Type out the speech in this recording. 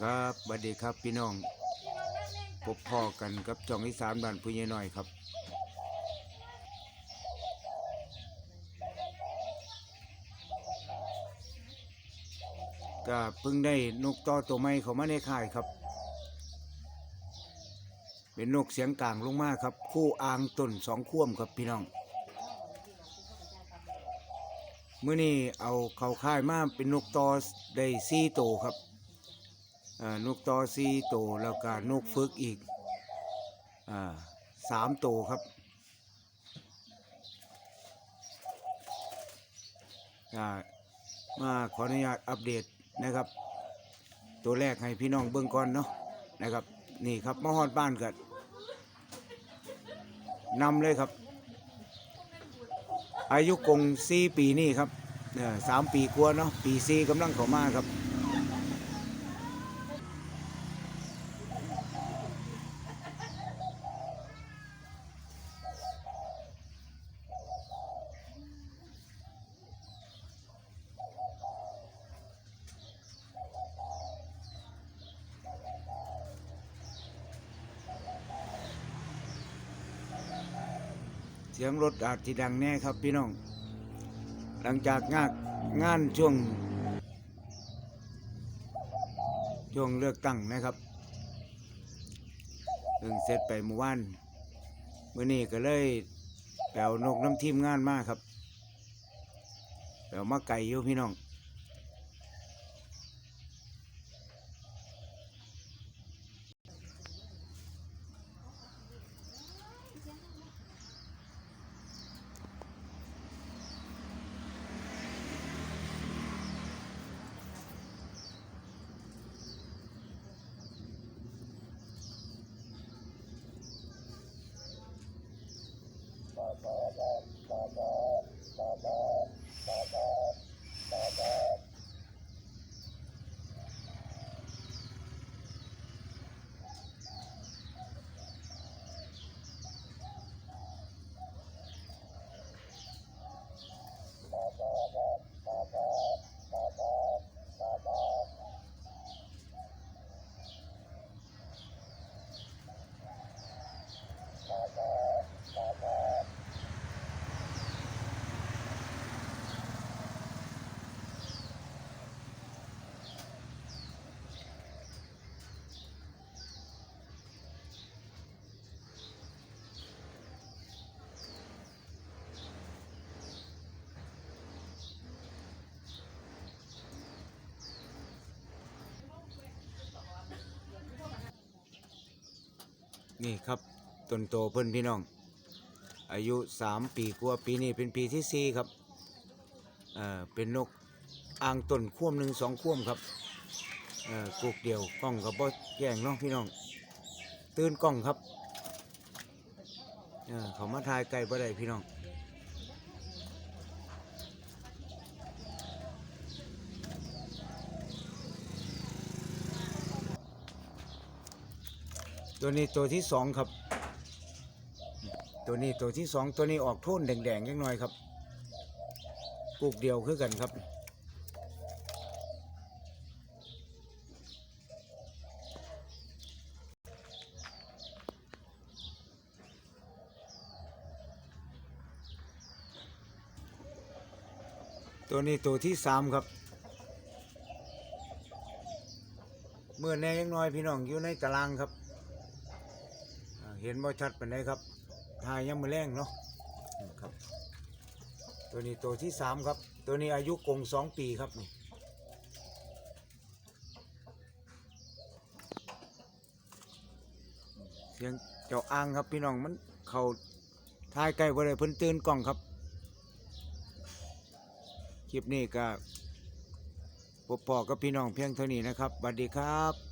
ครับสวัสดีครับพี่น้อง พบพ่อกันกับจ่องอีสานบ้านผู้ใหญ่น้อยครับ ก็เพิ่งได้นกต่อตัวใหม่เขามาในค่ายครับ เป็นนกเสียงกลางลงมาครับ คู่อ่างต้นสองข่วมครับพี่น้องเมื่อนี้เอาเขาค่ายมาเป็นนกต่อได้สี่โตวครับ นกต่อสี่โตวแล้วก็นกฝึกอีกอสามโตวครับอามาขออนุญาตอัปเดตนะครับ ตัวแรกให้พี่น้องเบื้องก่อนเนาะนะครับนี่ครับมาฮอดบ้านกันนำเลยครับ อายุกงสี่ปีนี่ครับสามปีกว่าเนาะปีสี่กำลังเข้ามาครับ เสียงรถอาจจะดังแน่ครับพี่น้อง หลังจากงานงานช่วง ช่วงเลือกตั้งนะครับเพิ่งเสร็จไปเมื่อวานเมื่อนี้ก็เลยแปลวนกน้ำทิมงานมากครับแปลวมาไก่อยู่พี่น้อง นี่ครับต้นโตเพิ่นพี่น้อง อายุสามปีกว่าปีนี้เป็นปีที่สี่ครับเอ่อเป็นนกอ่างต้นข่วมหนึ่งสองข่วมครับเอ่อกุกเดียวกล้องกับบอสแย่งเน้องพี่น้อง ตื่นกล้องครับเอ่อเขามาทายไกลบ่ได้พี่น้อง ตัวนี้ตัวที่สองครับ ตัวนี้ตัวที่สองตัวนี้ออกโทนแดงๆยังหน่อยครับปลูกเดียวคือกันครับตัวนี้ตัวที่สามครับ เมื่อแน่ยังน้อยพี่น้องอยู่ในตารางครับ เห็นบ่ชัดปานใดครับทายยังมือแรงเนาะครับ ตัวนี้ตัวที่สามครับ ตัวนี้อายุกงสองปีครับนี่เสียงเจ้าอ่างครับพี่น้องมันเขาทายใกล้บ่ได้เพิ่นตื่นกล้องครับคลิปนี้ก็พบปอกับพี่น้องเพียงเท่านี้นะครับสวัสดีครับ